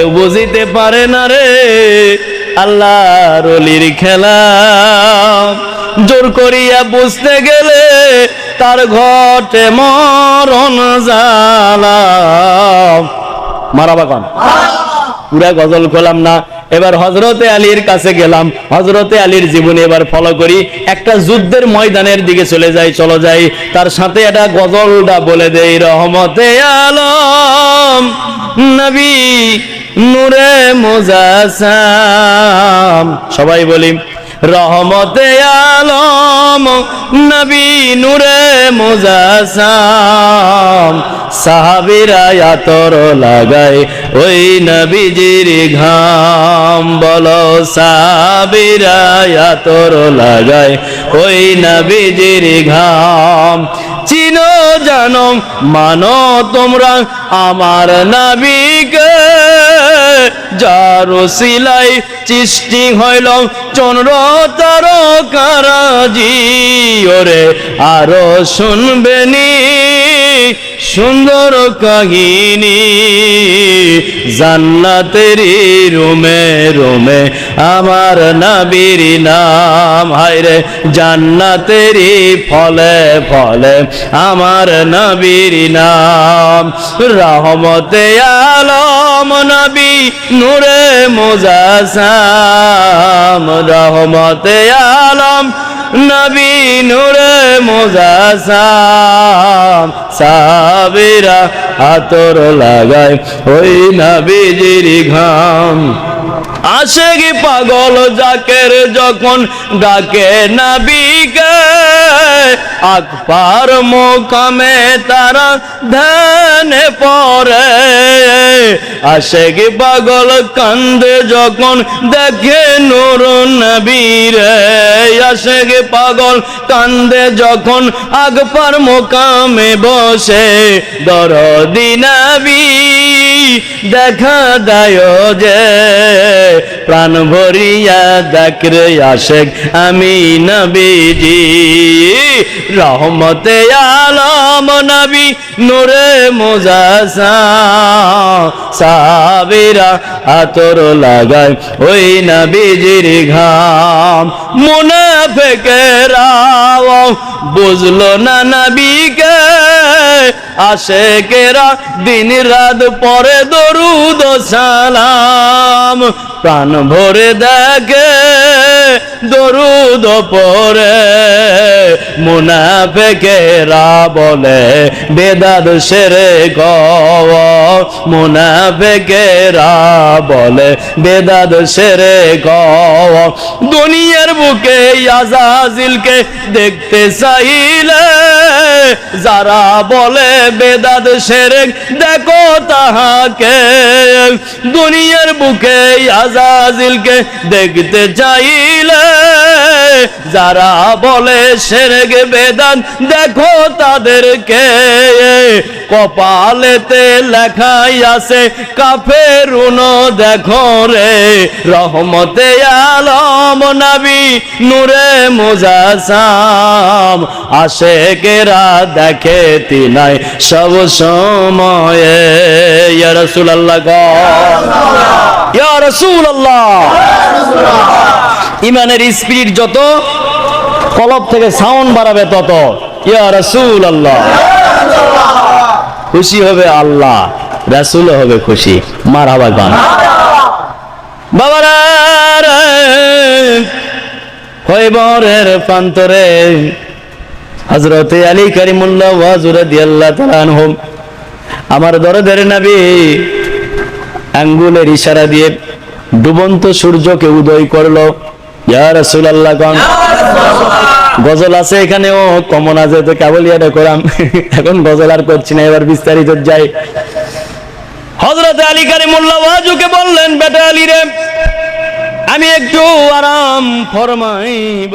কেউ বুঝিতে পারে না রে আল্লাহ রলির খেলা। জোর করিয়া বুঝতে গেলে তার ঘটে মরণ জালা মারাবা কন। পুরা গজল খোলাম না। এবার হজরতে আলীর কাছে গেলাম। হজরতে আলীর জীবনে এবার ফলো করি। একটা যুদ্ধের ময়দানের দিকে চলে যাই, চলো যাই। তার সাথে একটা গজলটা বলে দেই, রহমতে আলম। নবী নূরে মোজাসাম। সবাই বলি, রহমতে আলম, নবী নূরে মোজাসাম। সাহাবিরা আতর লাগায় ওই নবীজির ঘাম। বলো, সাহাবিরা আতর লাগায় ওই নবীজির ঘাম। চিনো জানো, মানো তোমরা আমার নবীকে। যার সিলাই সৃষ্টি হইল। চন্দ্র তার কারাজি ওরে আরও শুনবেনি সুন্দর কাহিনী, জান্নাতেরি রুমে রুমে আমার নবীর নাম, হায়রে জান্নাতেরি ফলে ফলে আমার নবীর নাম। রহমতে আলম নবী নূরে মোজাসাম, রহমতে আলম নবী নূরে মোজাসাম সাবিরা আতর লাগায় ওই নবীজির ঘাম। আসে কি পাগল জাকের যখন ডাকে নবীকে আকবার মোকামে তারা ধ্যানে পরে। আসে কি পাগল কান্দে যখন দেখে নূর নবীরে। আসে কি পাগল কান্দে যখন আকবার মোকামে বসে। দরদি নবী দেখা দায় যে প্রাণ ভরিয়া দেখরে আশেক আমি নবীজি। রহমতে আলম নবী নূরে মোজাসা সাবিরা আতর লাগায় ওই নবীজির ঘাম। মনে ফেকেরাও, বুঝলো না নবীকে আশেকেরা দিন রাত পরে দরুদ সালাম প্রাণ ভরে দেখে দরুদ পরে মুনাফেকেরা বলে বেদাদ সেরে গ মুনাফেকেরা বলে বেদাদ সেরে গ দুনিয়ার বুকে আজাজিলকে দেখতে চাইলে, যারা বলে বেদাদ সেরে, দেখো তাহাকে। দুনিয়ার বুকে আজাজিলকে দেখতে চাইলে যারা বলে সেরেগ বেদান, দেখো তাদেরকে। কপালেতে লেখাই আছে, কাফের দেখো রে। রহমতে আলম নবী নূরে মোজাসাম আশেকেরা দেখে তিনাই সব সময়ে। ইয়া রাসূলুল্লাহ ইয়া ইমানের স্পিরিট যত, কলব থেকে সাউন্ড বাড়াবে তত। ইয়া রাসূল আল্লাহ খুশি হবে আল্লাহ, রাসূল হবে খুশি। মার হাবা গান বাবারা খৈবরের প্রান্তরে। হজরতে আলী করিমুল্লাহ ওয়াজুরা দিয়াল্লাহ তালানহুম আমার দরদের নবী আঙ্গুলের ইশারা দিয়ে ডুবন্ত সূর্যকে উদয় করল। গজল আছে এখানেও কমন আছে তো কেবল ইয়াটা করাম। এখন গজল আর করছি না এবার বিস্তারিত যাই। হজরত আলী কারি ওয়াজুকে বললেন বেটা আলী রে আমি একটু আরাম ফরমাইব।